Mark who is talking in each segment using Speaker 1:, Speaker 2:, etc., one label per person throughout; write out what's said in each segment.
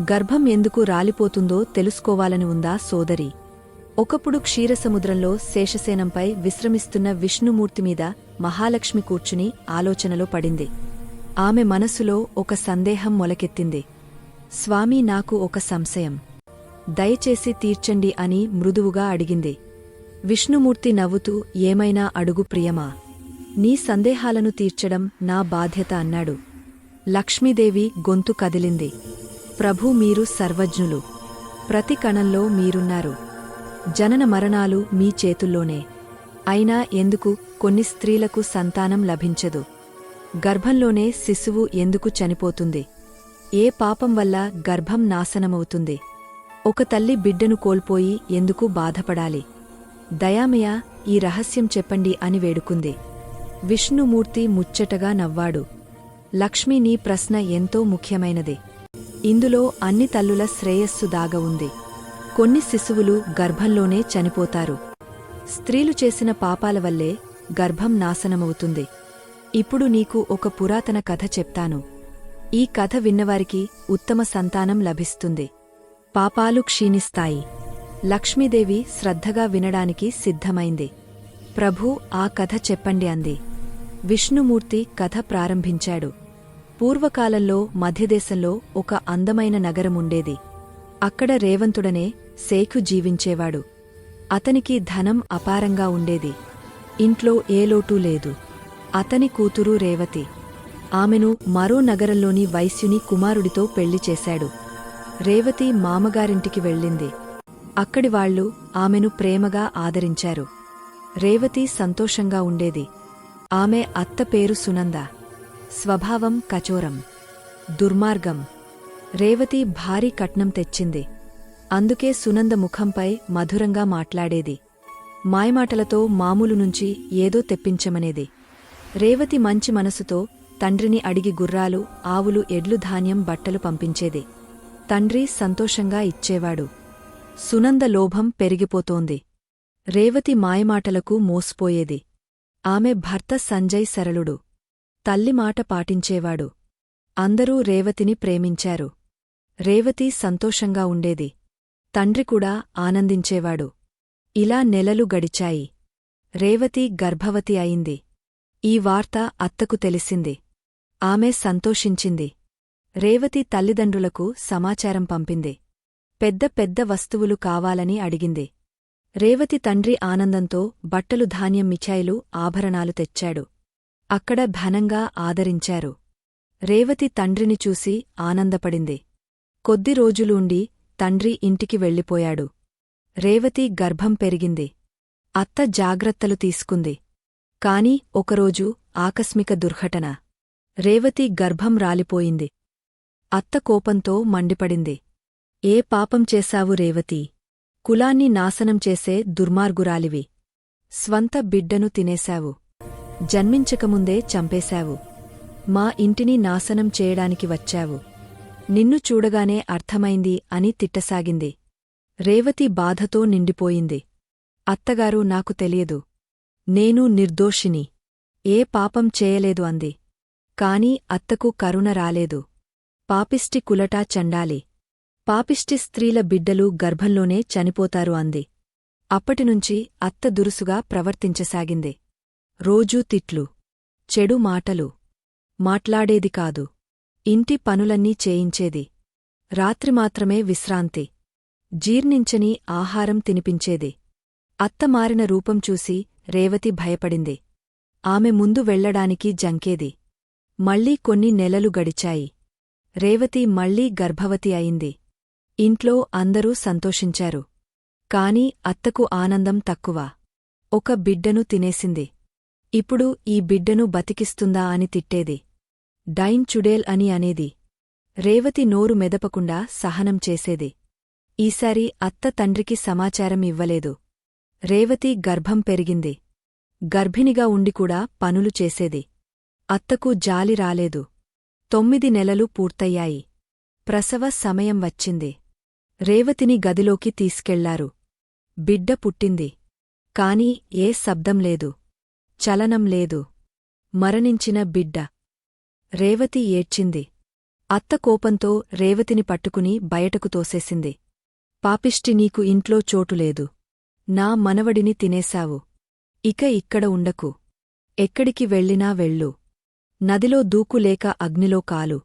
Speaker 1: గర్భం ఎందుకు రాలిపోతుందో తెలుసుకోవాలని ఉందా సోదరి? ఒకప్పుడు క్షీరసముద్రంలో శేషసేనంపై విశ్రమిస్తున్న విష్ణుమూర్తి మీద మహాలక్ష్మి కూర్చుని ఆలోచనలో పడింది. ఆమె మనసులో ఒక సందేహం మొలకెత్తింది. స్వామి నాకు ఒక సంశయం. దయచేసి తీర్చండి అని మృదువుగా అడిగింది. విష్ణుమూర్తి నవ్వుతూ ఏమైనా అడుగు ప్రియమా? నీ సందేహాలను తీర్చడం నా బాధ్యత అన్నాడు. లక్ష్మీదేవి గొంతు కదిలింది. ప్రభు మీరు సర్వజ్ఞులు. ప్రతి కణంలో మీరున్నారు. జనన మరణాలు మీ చేతుల్లోనే. అయినా ఎందుకు కొన్ని స్త్రీలకు సంతానం లభించదు. గర్భంలోనే శిశువు ఎందుకు చనిపోతుంది? ఏ పాపం వల్ల గర్భం నాశనమవుతుంది? ఒక తల్లి బిడ్డను కోల్పోయి ఎందుకు బాధపడాలి? దయామయ ఈ రహస్యం చెప్పండి అని వేడుకుంది. విష్ణుమూర్తి ముచ్చటగా నవ్వాడు. లక్ష్మి నీ ప్రశ్న ఎంతో ముఖ్యమైనది. ఇందులో అన్ని తల్లుల శ్రేయస్సు దాగ ఉంది. కొన్ని శిశువులు గర్భంలోనే చనిపోతారు. స్త్రీలు చేసిన పాపాల వల్లే గర్భం నాశనమవుతుంది. ఇప్పుడు నీకు ఒక పురాతన కథ చెప్తాను. ఈ కథ విన్నవారికి ఉత్తమ సంతానం లభిస్తుంది. పాపాలు క్షీణిస్తాయి. లక్ష్మీదేవి శ్రద్ధగా వినడానికి సిద్ధమైంది. ప్రభూ ఆ కథ చెప్పండి అంది. విష్ణుమూర్తి కథ ప్రారంభించాడు. పూర్వకాలంలో మధ్యదేశంలో ఒక అందమైన నగరముండేది. అక్కడ రేవంతుడనే శేఖు జీవించేవాడు. అతనికి ధనం అపారంగా ఉండేది. ఇంట్లో ఏ లేదు. అతని కూతురు రేవతి. ఆమెను మరో నగరంలోని వైశ్యుని కుమారుడితో పెళ్ళి చేశాడు. రేవతి మామగారింటికి వెళ్ళింది. అక్కడి వాళ్ళు ఆమెను ప్రేమగా ఆదరించారు. రేవతి సంతోషంగా ఉండేది. ఆమె అత్త పేరు సునంద. స్వభావం కచోరం దుర్మార్గం. రేవతి భారీ కట్నం తెచ్చింది. అందుకే సునంద ముఖంపై మధురంగా మాట్లాడేది. మాయమాటలతో మామూలు నుంచి ఏదో తెప్పించమనేది. రేవతి మంచి మనసుతో తండ్రిని అడిగి గుర్రాలు ఆవులు ఎడ్లు ధాన్యం బట్టలు పంపించేది. తండ్రి సంతోషంగా ఇచ్చేవాడు. సునంద లోభం పెరిగిపోతోంది. రేవతి మాయమాటలకు మోసిపోయేది. ఆమె భర్త సంజయ్ సరళుడు. తల్లి మాట పాటించేవాడు. అందరూ రేవతిని ప్రేమించారు. రేవతి సంతోషంగా ఉండేది. తండ్రి కూడా ఆనందించేవాడు. ఇలా నెలలు గడిచాయి. రేవతి గర్భవతి అయింది. ఈ వార్త అత్తకు తెలిసింది. ఆమె సంతోషించింది. రేవతి తల్లిదండ్రులకు సమాచారం పంపింది. పెద్ద పెద్ద వస్తువులు కావాలని అడిగింది. రేవతి తండ్రి ఆనందంతో బట్టలు ధాన్యం మిఠాయిలు ఆభరణాలు తెచ్చాడు. అక్కడ ఘనంగా ఆదరించారు. రేవతి తండ్రిని చూసి ఆనందపడింది. కొద్ది రోజులుండి తండ్రి ఇంటికి వెళ్ళిపోయాడు. రేవతి గర్భం పెరిగింది. అత్త జాగ్రత్తలు తీసుకుంది. కాని ఒకరోజు ఆకస్మిక దుర్ఘటన. రేవతి గర్భం రాలిపోయింది. అత్త కోపంతో మండిపడింది. ఏ పాపం చేశావు రేవతి? కులాన్ని నాశనం చేసే దుర్మార్గురాలివి. స్వంత బిడ్డను తినేశావు. జన్మించకముందే చంపేశావు. మా ఇంటిని నాశనం చేయడానికి వచ్చావు. నిన్ను చూడగానే అర్థమైంది అని తిట్టసాగింది. రేవతి బాధతో నిండిపోయింది. అత్తగారు నాకు తెలియదు. నేను నిర్దోషిని. ఏ పాపం చేయలేదు అంది. కాని అత్తకు కరుణ రాలేదు. పాపిష్టి కులటా చండాలి. పాపిష్టి స్త్రీల బిడ్డలు గర్భంలోనే చనిపోతారు అంది. అప్పటినుంచి అత్త దురుసుగా ప్రవర్తించసాగింది. రోజూ తిట్లు చెడు మాటలు. మాట్లాడేది కాదు. ఇంటి పనులన్నీ చేయించేది. రాత్రి మాత్రమే విశ్రాంతి. జీర్ణించని ఆహారం తినిపించేది. అత్త మారిన రూపం చూసి రేవతి భయపడింది. ఆమె ముందు వెళ్ళడానికి జంకేది. మళ్ళీ కొన్ని నెలలు గడిచాయి. రేవతి మళ్ళీ గర్భవతి అయింది. ఇంట్లో అందరూ సంతోషించారు. కాని అత్తకు ఆనందం తక్కువ. ఒక బిడ్డను తినేసింది. ఇప్పుడు ఈ బిడ్డను బతికిస్తుందా అని తిట్టేది. డైన్ చుడేల్ అని అనేది. రేవతి నోరు మెదపకుండా సహనం చేసేది. ఈసారి అత్త తండ్రికి సమాచారం ఇవ్వలేదు. రేవతి గర్భం పెరిగింది. గర్భిణిగా ఉండికూడా పనులు చేసేది. అత్తకు జాలి రాలేదు. తొమ్మిది నెలలు పూర్తయ్యాయి. ప్రసవ సమయం వచ్చింది. రేవతిని గదిలోకి తీసుకెళ్ళారు. బిడ్డ పుట్టింది. కాని ఏ శబ్దం లేదు. చలనం లేదు. మరణించిన బిడ్డ. రేవతి ఏడ్చింది. అత్త కోపంతో రేవతిని పట్టుకుని బయటకు తోసేసింది. పాపిష్టి నీకు ఇంట్లో చోటులేదు నా మనవడిని తినేశావు. ఇక ఇక్కడ ఉండకు. ఎక్కడికి వెళ్ళినా వెళ్ళు. నదిలో దూకులేక అగ్నిలో కాలు.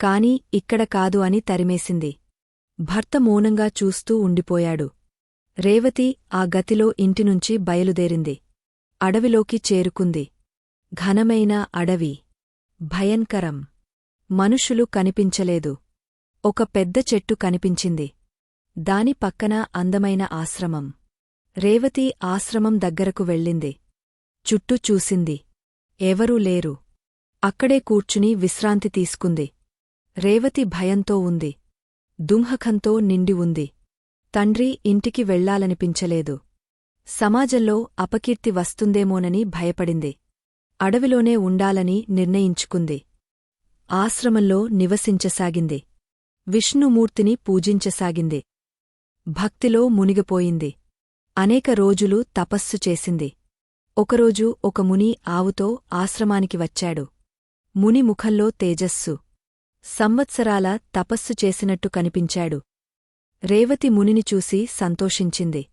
Speaker 1: కాని ఇక్కడ కాదు అని తరిమేసింది. భర్త మౌనంగా చూస్తూ ఉండిపోయాడు. రేవతి ఆ గతిలో ఇంటినుంచి బయలుదేరింది. అడవిలోకి చేరుకుంది. ఘనమైన అడవి. భయంకరం. మనుషులు కనిపించలేదు. ఒక పెద్ద చెట్టు కనిపించింది. దాని పక్కన అందమైన ఆశ్రమం. రేవతి ఆశ్రమం దగ్గరకు వెళ్ళింది. చుట్టూ చూసింది. ఎవరూ లేరు. అక్కడే కూర్చుని విశ్రాంతి తీసుకుంది. రేవతి భయంతో ఉంది. దుంహకంతో నిండి ఉంది. తండ్రి ఇంటికి వెళ్ళాలనిపించలేదు సమాజంలో అపకీర్తి వస్తుందేమోనని భయపడింది. అడవిలోనే ఉండాలని నిర్ణయించుకుంది. ఆశ్రమంలో నివసించసాగింది. విష్ణుమూర్తిని పూజించసాగింది. భక్తిలో మునిగిపోయింది. అనేక రోజులు తపస్సు చేసింది. ఒకరోజు ఒక ముని ఆవుతో ఆశ్రమానికి వచ్చాడు. ముని ముఖంలో తేజస్సు. సంవత్సరాల తపస్సు చేసినట్టు కనిపించాడు. రేవతి మునిని చూసి సంతోషించింది.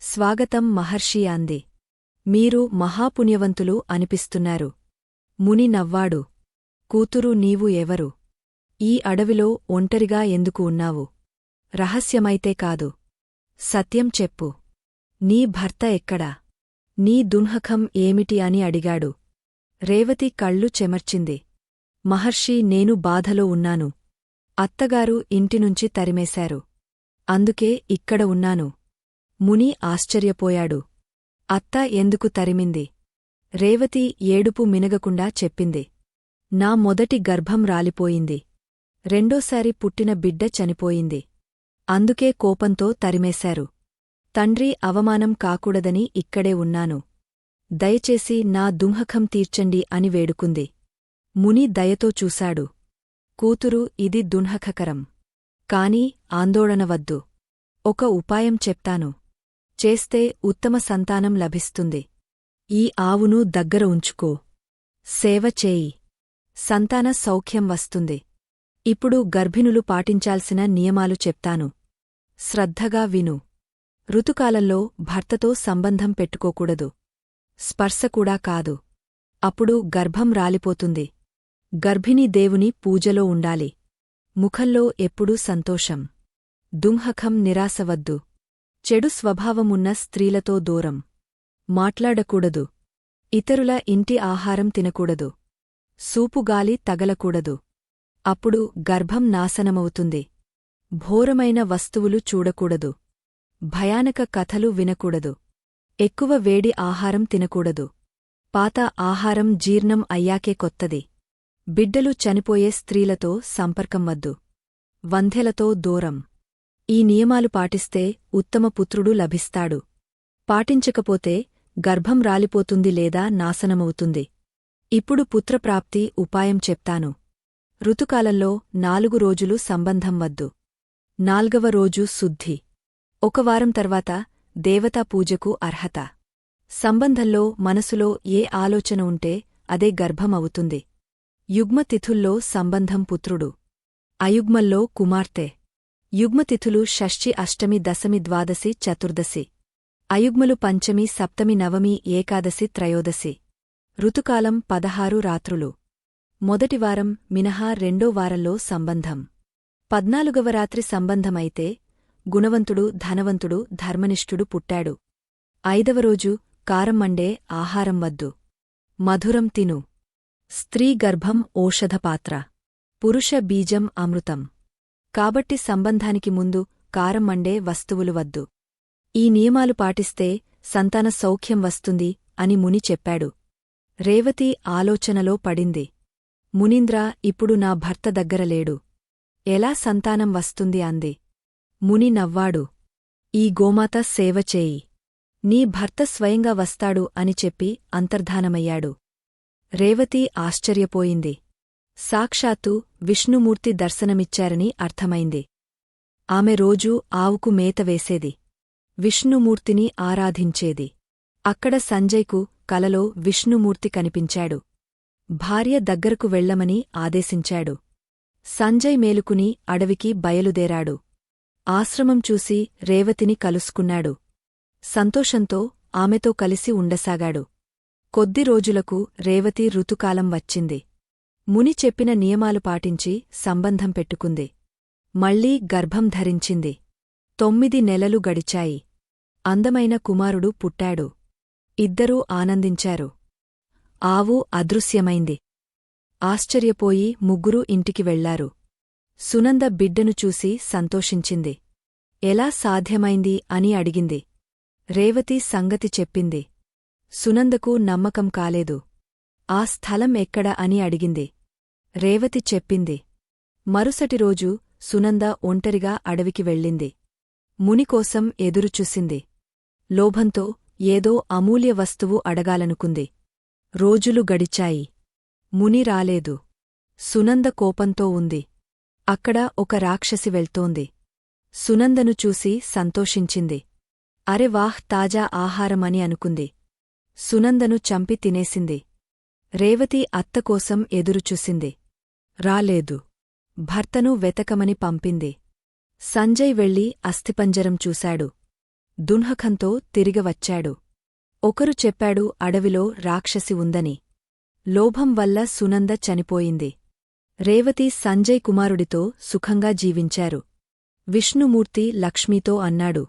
Speaker 1: స్వాగతం మహర్షి అంది. మీరు మహాపుణ్యవంతులు అనిపిస్తున్నారు. ముని నవ్వాడు. కూతురు నీవు ఎవరు? ఈ అడవిలో ఒంటరిగా ఎందుకు ఉన్నావు? రహస్యమైతే కాదు. సత్యం చెప్పు. నీ భర్త ఎక్కడా? నీ దున్హకం ఏమిటి అని అడిగాడు. రేవతి కళ్ళు చెమర్చింది. మహర్షి నేను బాధలో ఉన్నాను. అత్తగారు ఇంటినుంచి తరిమేశారు. అందుకే ఇక్కడ ఉన్నాను. ముని ఆశ్చర్యపోయాడు. అత్త ఎందుకు తరిమింది? రేవతి ఏడుపు మినగకుండా చెప్పింది. నా మొదటి గర్భం రాలిపోయింది. రెండోసారి పుట్టిన బిడ్డ చనిపోయింది. అందుకే కోపంతో తరిమేశారు. తండ్రి అవమానం కాకూడదని ఇక్కడే ఉన్నాను. దయచేసి నా దుంహకం తీర్చండి అని వేడుకుంది. ముని దయతో చూశాడు. కూతురు ఇది దున్హకకరం కాని ఆందోళనవద్దు ఒక ఉపాయం చెప్తాను. చేస్తే ఉత్తమ సంతానం లభిస్తుంది. ఈ ఆవును దగ్గర ఉంచుకో. సేవ చేయి. సంతాన సౌఖ్యం వస్తుంది. ఇప్పుడు గర్భిణులు పాటించాల్సిన నియమాలు చెప్తాను. శ్రద్ధగా విను. ఋతుకాలంలో భర్తతో సంబంధం పెట్టుకోకూడదు. స్పర్శకూడా కాదు. అప్పుడు గర్భం రాలిపోతుంది. గర్భిణీ దేవుని పూజలో ఉండాలి. ముఖంలో ఎప్పుడూ సంతోషం. దుంహకం నిరాశవద్దు చెడు స్వభావమున్న స్త్రీలతో దూరం. మాట్లాడకూడదు. ఇతరుల ఇంటి ఆహారం తినకూడదు. సూపుగాలి తగలకూడదు. అప్పుడు గర్భం నాశనమవుతుంది. భోరమైన వస్తువులు చూడకూడదు. భయానక కథలు వినకూడదు. ఎక్కువ వేడి ఆహారం తినకూడదు. పాత ఆహారం జీర్ణం అయ్యాకే కొత్తది. బిడ్డలు చనిపోయే స్త్రీలతో సంపర్కం వద్దు. వంధెలతో దూరం. ఈ నియమాలు పాటిస్తే ఉత్తమ పుత్రుడు లభిస్తాడు. పాటించకపోతే గర్భం రాలిపోతుంది లేదా నాశనమవుతుంది. ఇప్పుడు పుత్రప్రాప్తి ఉపాయం చెప్తాను. ఋతుకాలంలో నాలుగు రోజులు సంబంధం వద్దు. నాల్గవ రోజు శుద్ధి. ఒక వారం తర్వాత దేవతా పూజకు అర్హత. సంబంధంలో మనసులో ఏ ఆలోచన ఉంటే అదే గర్భమవుతుంది. యుగ్మతిథుల్లో సంబంధం పుత్రుడు. అయుగ్మల్లో కుమార్తె. యుగ్మతిథులు షష్ఠి అష్టమి దశమి ద్వాదశి చతుర్దశి. అయుగ్మలు పంచమి సప్తమి నవమి ఏకాదశి త్రయోదశి. ఋతుకాలం పదహారు రాత్రులు. మొదటివారం మినహా రెండో వారంలో సంబంధం. పద్నాలుగవ రాత్రి సంబంధమైతే గుణవంతుడు ధనవంతుడు ధర్మనిష్ఠుడు పుట్టాడు. ఐదవ రోజు కారం మండే ఆహారం వద్దు. మధురం తిను. స్త్రీ గర్భం ఓషధపాత్ర పురుష బీజం అమృతం. కాబట్టి సంబంధానికి ముందు కారం మండే వస్తువులు వద్దు. ఈ నియమాలు పాటిస్తే సంతాన సౌఖ్యం వస్తుంది అని ముని చెప్పాడు. రేవతి ఆలోచనలో పడింది. మునీంద్ర ఇప్పుడు నా భర్త దగ్గర లేడు. ఎలా సంతానం వస్తుంది అంది. ముని నవ్వాడు. ఈ గోమాత సేవ చేయి. నీ భర్త స్వయంగా వస్తాడు అని చెప్పి అంతర్ధానమయ్యాడు. రేవతి ఆశ్చర్యపోయింది. సాక్షాత్తు విష్ణుమూర్తి దర్శనమిచ్చారని అర్థమైంది. ఆమె రోజూ ఆవుకు మేత వేసేది. విష్ణుమూర్తిని ఆరాధించేది. అక్కడ సంజయ్కు కలలో విష్ణుమూర్తి కనిపించాడు. భార్య దగ్గరకు వెళ్ళమని ఆదేశించాడు. సంజయ్ మేలుకుని అడవికి బయలుదేరాడు. ఆశ్రమం చూసి రేవతిని కలుసుకున్నాడు. సంతోషంతో ఆమెతో కలిసి ఉండసాగాడు. కొద్ది రోజులకు రేవతి ఋతుకాలం వచ్చింది. ముని చెప్పిన నియమాలు పాటించి సంబంధం పెట్టుకుంది. మళ్ళీ గర్భం ధరించింది. తొమ్మిది నెలలు గడిచాయి. అందమైన కుమారుడు పుట్టాడు. ఇద్దరూ ఆనందించారు. ఆవు అదృశ్యమైంది. ఆశ్చర్యపోయి ముగ్గురూ ఇంటికి వెళ్ళారు. సునంద బిడ్డను చూసి సంతోషించింది. ఎలా సాధ్యమైంది అని అడిగింది. రేవతి సంగతి చెప్పింది. సునందకు నమ్మకం కాలేదు. ఆ స్థలం ఎక్కడ అని అడిగింది. రేవతి చెప్పింది. మరుసటి రోజు సునంద ఒంటరిగా అడవికి వెళ్ళింది. మునికోసం ఎదురుచూసింది. లోభంతో ఏదో అమూల్య వస్తువు అడగాలనుకుంది. రోజులు గడిచాయి. ముని రాలేదు. సునంద కోపంతో ఉంది. అక్కడ ఒక రాక్షసి వెళ్తోంది. సునందను చూసి సంతోషించింది. అరె వాహ్ తాజా ఆహారమని అనుకుంది. సునందను చంపి తినేసింది. రేవతి అత్తకోసం ఎదురుచూసింది. రాలేదు. భర్తను వెతకమని పంపింది. సంజయ్ వెళ్ళి అస్థిపంజరం చూశాడు. దున్హకంతో తిరిగవచ్చాడు ఒకరు చెప్పాడు అడవిలో రాక్షసి ఉందని. లోభం వల్ల సునంద చనిపోయింది. రేవతి సంజయ్ కుమారుడితో సుఖంగా జీవించారు. విష్ణుమూర్తి లక్ష్మీతో అన్నాడు.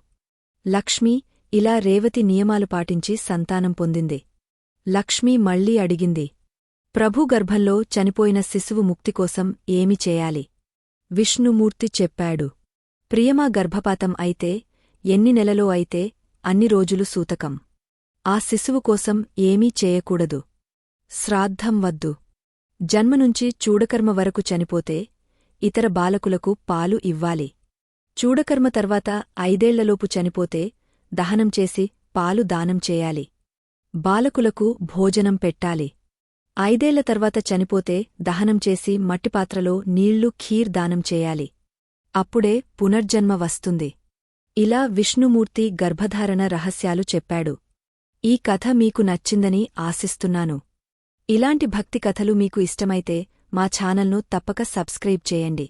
Speaker 1: లక్ష్మి ఇలా రేవతి నియమాలు పాటించి సంతానం పొందింది. లక్ష్మి మళ్ళీ అడిగింది. ప్రభు గర్భంలో చనిపోయిన శిశువు ముక్తికోసం ఏమి చేయాలి? విష్ణుమూర్తి చెప్పాడు. ప్రియమా గర్భపాతం అయితే ఎన్ని నెలలో అయితే అన్ని రోజులు సూతకం. ఆ శిశువు కోసం ఏమీ చేయకూడదు. శ్రాద్ధం వద్దు. జన్మనుంచి చూడకర్మ వరకు చనిపోతే ఇతర బాలకులకు పాలు ఇవ్వాలి. చూడకర్మ తర్వాత ఐదేళ్ళలోపు చనిపోతే దహనం చేసి పాలు దానం చేయాలి. బాలకులకు భోజనం పెట్టాలి. ఐదేళ్ళ తర్వాత చనిపోతే దహనం చేసి మట్టిపాత్రలో నీళ్ళు ఖీర్ దానం చేయాలి. అప్పుడే పునర్జన్మ వస్తుంది. ఇలా విష్ణుమూర్తి గర్భధారణ రహస్యాలు చెప్పాడు. ఈ కథ మీకు నచ్చిందని ఆశిస్తున్నాను. ఇలాంటి భక్తి కథలు మీకు ఇష్టమైతే మా ఛానల్ను తప్పక సబ్స్క్రైబ్ చేయండి.